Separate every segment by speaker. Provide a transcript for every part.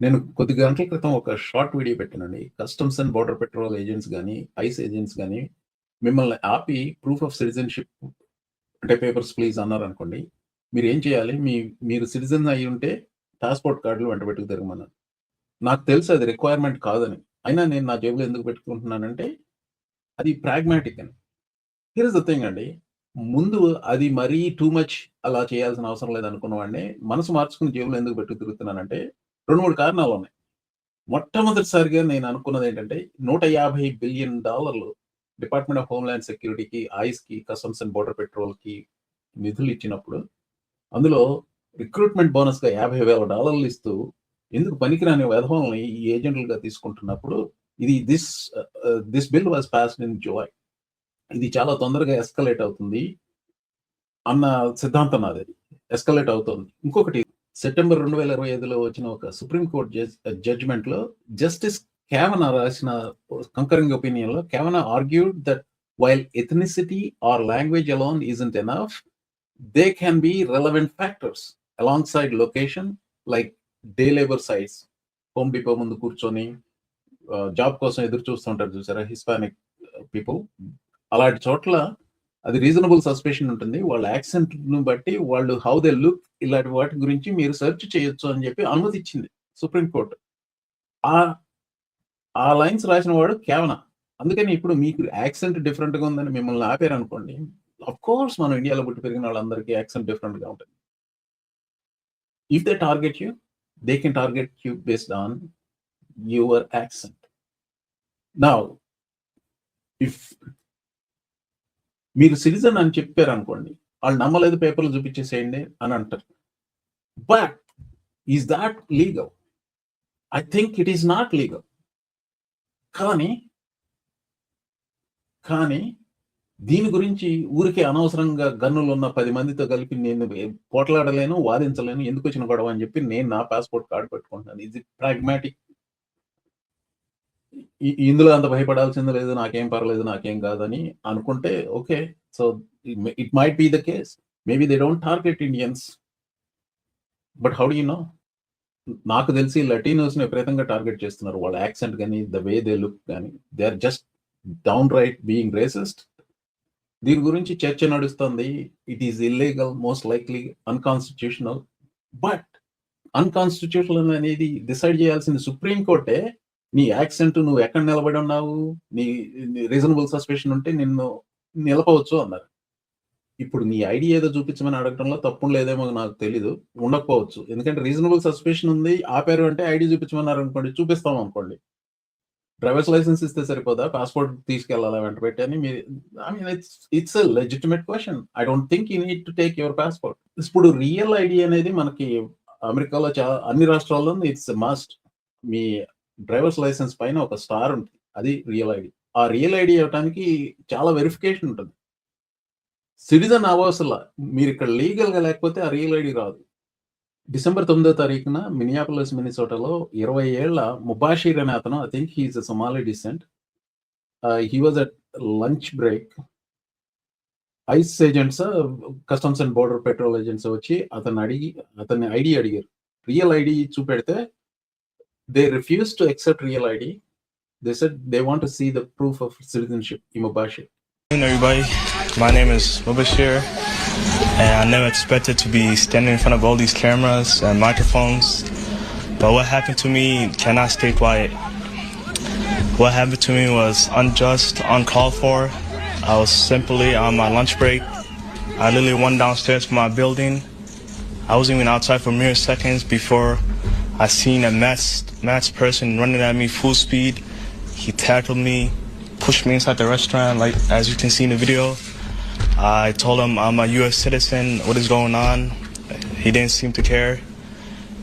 Speaker 1: నేను కొద్ది గంటల క్రితం ఒక షార్ట్ వీడియో పెట్టానండి. Customs and border patrol agents కానీ ఐస్ ఏజెంట్స్ కానీ మిమ్మల్ని ఆపి ప్రూఫ్ ఆఫ్ సిటిజన్‌షిప్ అంటే పేపర్స్ ప్లీజ్ అన్నారనుకోండి. ఏం చేయాలి? మీ మీరు సిటిజన్ అయి ఉంటే పాస్‌పోర్ట్ కార్డ్‌లు వెంటబెట్టుకు తిరగమన్నాను నాకు తెలుసు అది రిక్వైర్మెంట్ కాదని. అయినా నేను నా జేబులో ఎందుకు పెట్టుకుంటున్నానంటే అది ప్రాగ్మాటిక్ అని. హియర్ ఇస్ ద థింగ్ అండి. ముందు అది మరీ టూ మచ్ అలా చేయాల్సిన అవసరం లేదనుకున్న వాడిని మనసు మార్చుకుని జేబులో ఎందుకు పెట్టుకు తిరుగుతున్నానంటే రెండు మూడు కారణాలు ఉన్నాయి మొట్టమొదటిసారిగా నేను అనుకున్నది ఏంటంటే నూట యాభై బిలియన్ డాలర్లు డిపార్ట్‌మెంట్ ఆఫ్ హోమ్‌లాండ్ సెక్యూరిటీకి, ఐస్‌కి, కస్టమ్స్ అండ్ బోర్డర్ పెట్రోల్‌కి నిధులిచ్చినప్పుడు అందులో రిక్రూట్‌మెంట్ బోనస్‌గా $50,000 ఇస్తూ ఎందుకు పనికిరాని వెధవల్ని ఈ ఏజెంట్లుగా తీసుకుంటున్నప్పుడు ఇది this this bill was passed in July. ఇది చాలా తొందరగా ఎస్కలేట్ అవుతుంది. అన్న సిద్ధాంతం నాది. ఎస్కలేట్ అవుతుంది ఇంకొకటి సెప్టెంబర్ 2025లో వచ్చిన ఒక supreme court judge జడ్జ్‌మెంట్‌లో justice Kavanaugh రాసిన కంకరింగ్ ఒపీనియన్‌లో Kwena argued that while ethnicity or language alone ఇస్n't enough they can be relevant factors alongside location like day labour sites home Depot ముందు కూర్చొని uh, జాబ్ కోసం ఎదురు చూస్తుంటారు చూసారా Hispanic people. Uh, అలాంటి చోట్ల అది రీజనబుల్ సస్పెషన్ ఉంటుంది. వాళ్ళ యాక్సెంట్‌ను బట్టి వాళ్ళు హౌ దే లుక్ ఇలాంటి వాటి గురించి మీరు సెర్చ్ చేయొచ్చు అని చెప్పి అనుమతి ఇచ్చింది సుప్రీం ఆ ఆ లైన్స్ రాసిన వాడు కేవలం అందుకని ఇప్పుడు మీకు యాక్సెంట్ డిఫరెంట్‌గా ఉందని మిమ్మల్ని ఆపారనుకోండి. అఫ్ కోర్స్ మనం ఇండియాలో పుట్టి పెరిగిన వాళ్ళందరికీ యాక్సెంట్ డిఫరెంట్‌గా ఉంటుంది. If they target you, they can target you based on your accent. Now if మీరు సిటిజన్ అని చెప్పారు అనుకోండి వాళ్ళు నమ్మలేదు పేపర్‌లు చూపించేసేయండి అని అంటారు. But is that legal? I think it is not legal. కానీ కానీ దీని గురించి ఊరికే అనవసరంగా గన్నులు ఉన్న పది మందితో కలిపి నేను పోట్లాడలేను, వాదించలేను. ఎందుకొచ్చిన గొడవ అని చెప్పి నేను నా పాస్‌పోర్ట్ కార్డు పెట్టుకుంటున్నాను. ఇది ప్రాగ్మాటిక్. ఇందులో అంత భయపడాల్సింది లేదు. నాకేం పర్లేదు, నాకేం కాదని అనుకుంటే okay. So it might be the case. Maybe they don't target Indians. But how do you know? నాకు తెలిసి లటినోస్‌ని విపరీతంగా టార్గెట్ చేస్తున్నారు. వాళ్ళ యాక్సెంట్ కానీ ద వే దే లుక్ గాని. They are just downright being racist. దీని గురించి చర్చ నడుస్తుంది. It is illegal most likely unconstitutional. But unconstitutional అనేది డిసైడ్ చేయాల్సింది సుప్రీంకోర్టే నీ యాక్సెంట్ నువ్వు ఎక్కడ నిలబడి ఉన్నావు? నీ రీజనబుల్ సస్పెషన్ ఉంటే నిన్ను నిలపవచ్చు అన్నారు. ఇప్పుడు నీ ఐడి ఏదో చూపించమని అడగడంలో తప్పు లేదేమో నాకు తెలీదు. ఉండకపోవచ్చు. ఎందుకంటే రీజనబుల్ సస్పెషన్ ఉంది. ఆపారు అంటే ఐడి చూపించమన్నారు అనుకోండి చూపిస్తాం అనుకోండి. డ్రైవర్స్ లైసెన్స్ ఇస్తే సరిపోదా? పాస్‌పోర్ట్ తీసుకెళ్ళాలా వెంటబెట్టి అని మీరు I mean it's it's legitimate question I don't think you need to take your passport. ఇప్పుడు రియల్ ఐడి అనేది మనకి అమెరికాలో చాలా అన్ని రాష్ట్రాల్లో ఇట్స్ మస్ట్. మీ డ్రైవర్స్ లైసెన్స్ పైన ఒక స్టార్ ఉంటుంది. అది రియల్ ఐడి ఆ రియల్ ఐడి ఇవ్వటానికి చాలా వెరిఫికేషన్ ఉంటుంది. సిటిజన్ అవాసలా మీరు ఇక్కడ లీగల్‌గా లేకపోతే ఆ రియల్ ఐడి రాదు. డిసెంబర్ తొమ్మిదో తారీఖున మినియాపులస్ మినిసోటాలో ఇరవై ఏళ్ళ ముబాషిర్ అనే అతను I think he is a a decent. He was at lunch break. ICE agents, customs and border patrol agents వచ్చి అతను అడిగి అతన్ని ఐడి అడిగారు. రియల్ ఐడి చూపెడితే they refused to accept real ID. They said they want to see the proof of citizenship, Imobashir.
Speaker 2: Good everybody. My name is Mubashir, and I never expected to be standing in front of all these cameras and microphones. But what happened to me cannot stay quiet. What happened to me was unjust, uncalled for. I was simply on my lunch break. I literally went downstairs from my building. I wasn't even outside for mere seconds before I seen a mess masked person running at me full speed. He tackled me, pushed me inside the restaurant, like as you can see in the video. I told him I'm a U.S. citizen. What is going on? He didn't seem to care.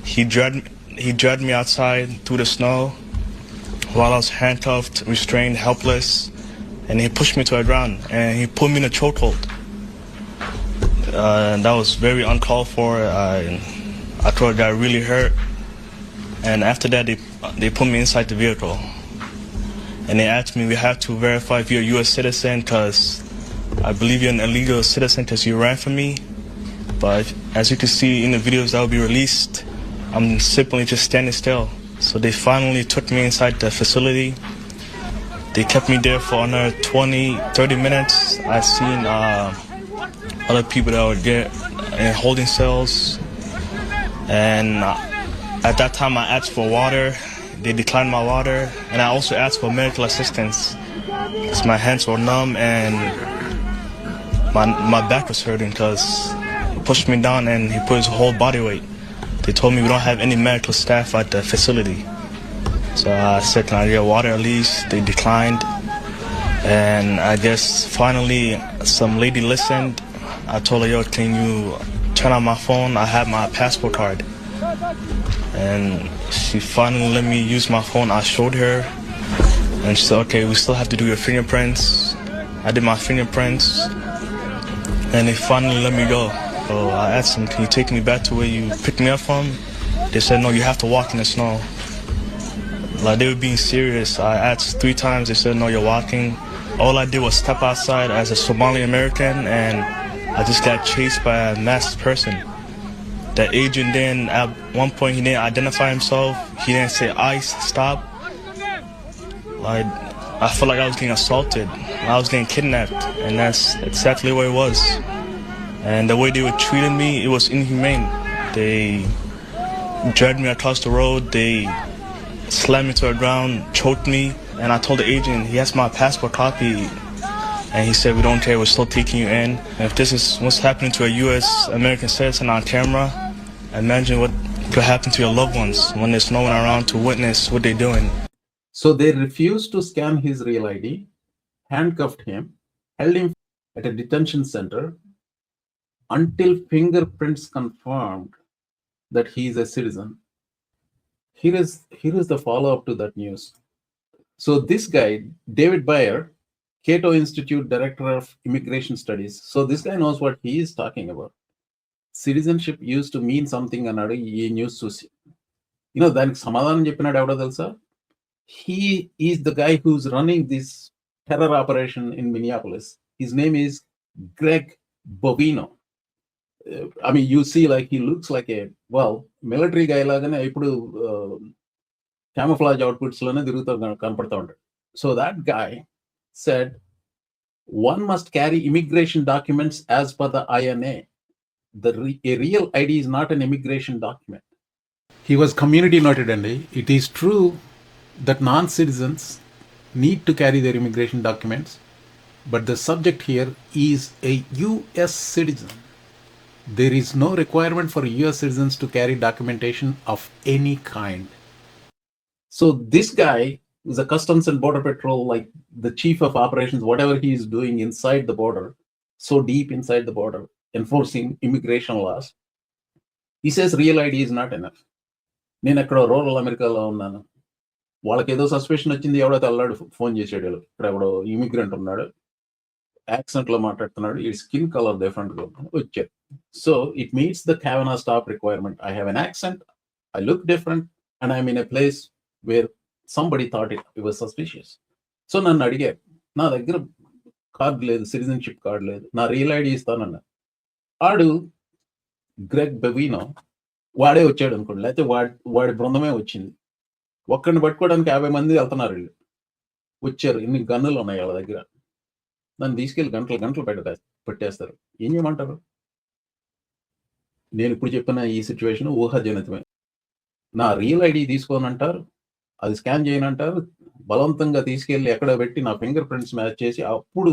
Speaker 2: He dragged he dragged me outside through the snow while I was handcuffed, restrained, helpless, and he pushed me to the ground and he put me in a chokehold. Uh, that was very uncalled for. I I thought I got really hurt, and after that they they put me inside the vehicle and they asked me we have to verify if you're a U.S. citizen because I believe you're an illegal citizen because you ran from me. But as you can see in the videos that will be released, I'm simply just standing still. So they finally took me inside the facility. They kept me there for another 20, 30 minutes. I seen uh, other people that were there in holding cells. And uh, at that time, I asked for water. They declined my water. And I also asked for medical assistance because my hands were numb and my, my back was hurting because he pushed me down and he put his whole body weight. They told me we don't have any medical staff at the facility. So I said, can I get water at least? They declined. And I guess finally some lady listened. I told her, yo, can you turn on my phone? I have my passport card. And she finally let me use my phone. I showed her. And she said, okay, we still have to do your fingerprints. I did my fingerprints. And they finally let me go. So I asked them, can you take me back to where you picked me up from? They said, no, you have to walk in the snow. Like they were being serious. I asked three times. They said, no, you're walking. All I did was step outside as a Somali American and I just got chased by a masked person. That agent then, at one point, he didn't identify himself. He didn't say ice, stop. Like, I felt like I was getting assaulted. I was getting kidnapped. And that's exactly what it was. And the way they were treating me, it was inhumane. They dragged me across the road. They slammed me to the ground, choked me. And I told the agent, he has my passport copy. And he said, we don't care, we're still taking you in. And if this is what's happening to a U.S. American citizen on camera, imagine what could happen to your loved ones when there's no one around to witness what they're doing.
Speaker 1: So they refused to scan his real ID, handcuffed him, held him at a detention center until fingerprints confirmed that he is a citizen. Here is here is the follow-up to that news. So this guy, David Bayer, Cato Institute Director of Immigration Studies. So this guy knows what he is talking about. Citizenship used to mean something అన్నాడు ఈ news చూసి you know దానికి సమాధానం చెప్పినాడు ఎవడో తెలుసా he is the guy who's running this terror operation in Minneapolis. His name is Greg Bovino. Uh, I mean, you see, like he looks like a well military guy లాగానే ఇప్పుడు camouflage outputs లోనే తిరుగుతూ కన- కనపడతా ఉంటాడు so that guy said one must carry immigration documents as per the INA. The re- a real ID is not an immigration document. He was community noted, and it is true that non citizens need to carry their immigration documents, but the subject here is a US citizen. There is no requirement for US citizens to carry documentation of any kind. So this guy is a customs and border patrol like the chief of operations whatever he is doing inside the border so deep inside the border enforcing immigration laws he says real id is not enough నేను ఎక్కడ rural అమెరికాలో ఉన్నాను వాళ్ళకి ఏదో suspicion వచ్చింది ఎవడో తెల్లాడు phone చేసాడు ఇక్కడ ఎవడో ఇమిగ్రెంట్ ఉన్నాడు యాక్సెంట్లో మాట్లాడుతున్నాడు ఈ స్కిన్ కలర్ డిఫరెంట్ వచ్చారు so it means the Kavanaugh stop requirement I have an accent I look different and I'm in a place where somebody thought it it was suspicious so నన్ను అడిగారు. నా దగ్గర card లేదు citizenship card లేదు నా real ID ఇస్తానన్నా ఆడు Greg బెవీనో వాడే వచ్చాడు అనుకోండి లేకపోతే వాడి వాడి బృందమే వచ్చింది. ఒక్కడిని పట్టుకోవడానికి యాభై మంది వెళ్తున్నారు వీళ్ళు. వచ్చారు ఇన్ని గన్నులు ఉన్నాయి వాళ్ళ దగ్గర? దాన్ని తీసుకెళ్ళి గంటలు గంటలు పెట్టే పెట్టేస్తారు. ఏం చేయమంటారు? నేను ఇప్పుడు చెప్పిన ఈ సిచ్యువేషన్ ఊహాజనితమే. నా రియల్ ఐడి తీసుకోనంటారు? అది స్కాన్ చేయనంటారు. బలవంతంగా తీసుకెళ్ళి ఎక్కడ పెట్టి నా ఫింగర్ ప్రింట్స్ మ్యాచ్ చేసి అప్పుడు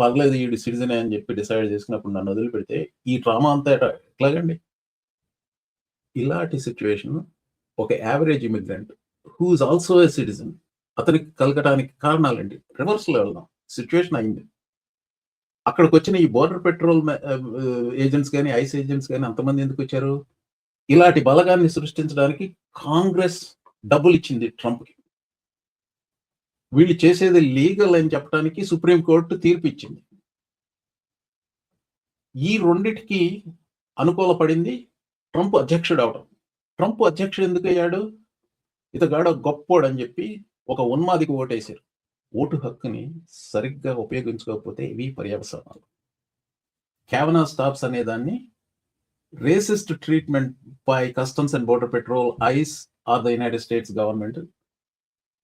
Speaker 1: పర్లేదు ఈ సిటిజన్ అని చెప్పి డిసైడ్ చేసుకున్నప్పుడు నన్ను వదిలిపెడితే ఈ డ్రామా అంతా ఎట్లాగండి? ఇలాంటి సిచ్యువేషన్ ఒక average immigrant who is also a citizen అతనికి కలగడానికి కారణాలండి రివర్స్లో వెళ్దాం. సిచ్యువేషన్ అయింది. అక్కడికి వచ్చిన ఈ బోర్డర్ పెట్రోల్ ఏజెంట్స్ కానీ ఐస్ ఏజెంట్స్ కానీ అంతమంది ఎందుకు వచ్చారు? ఇలాంటి బలగాన్ని సృష్టించడానికి కాంగ్రెస్ డబ్బులు ఇచ్చింది ట్రంప్కి వీళ్ళు చేసేది లీగల్ అని చెప్పడానికి సుప్రీంకోర్టు తీర్పు ఇచ్చింది ఈ రెండిటికి అనుకూలపడింది ట్రంప్ అధ్యక్షుడు అవడం. ట్రంప్ అధ్యక్షుడు ఎందుకు అయ్యాడు? ఇతగాడ గొప్పోడు అని చెప్పి ఒక ఉన్మాదికి ఓటేశారు. ఓటు హక్కుని సరిగ్గా ఉపయోగించుకోకపోతే ఇవి పర్యవసానాలు. క్యావనా స్టాప్స్ అనే దాన్ని racist treatment by customs and border patrol ICE or the United States government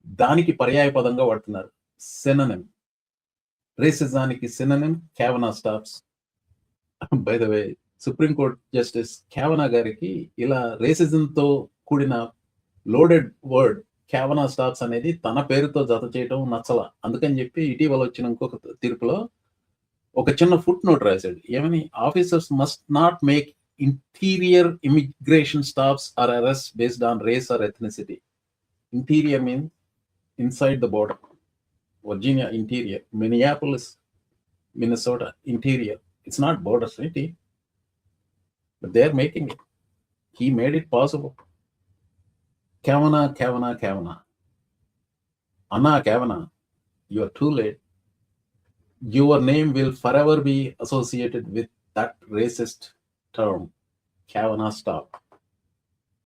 Speaker 1: దానికి పర్యాయ పదంగా వాడుతున్నారు సెననెమ్ రేసిజానికి synonym Kavanaugh stops by the way supreme court justice Kavanaugh గారికి ఇలా రేసిజంతో తో కూడిన లోడెడ్ వర్డ్ కేవనా స్టాప్స్ అనేది తన పేరుతో జత చేయడం నచ్చల. అందుకని చెప్పి ఇటీవల వచ్చిన ఇంకొక తీర్పులో ఒక చిన్న ఫుట్ నోట్ రాశాడు. ఏమని? Officers must not make interior immigration stops are arrest based on race or ethnicity. Interior means inside the border. Virginia, interior. Minneapolis, Minnesota, interior. It's not border city, but they're making it. He made it possible. Kavanaugh, Kavanaugh, Kavanaugh. Anna Kavanaugh, you are too late. Your name will forever be associated with that racist term. and I stop.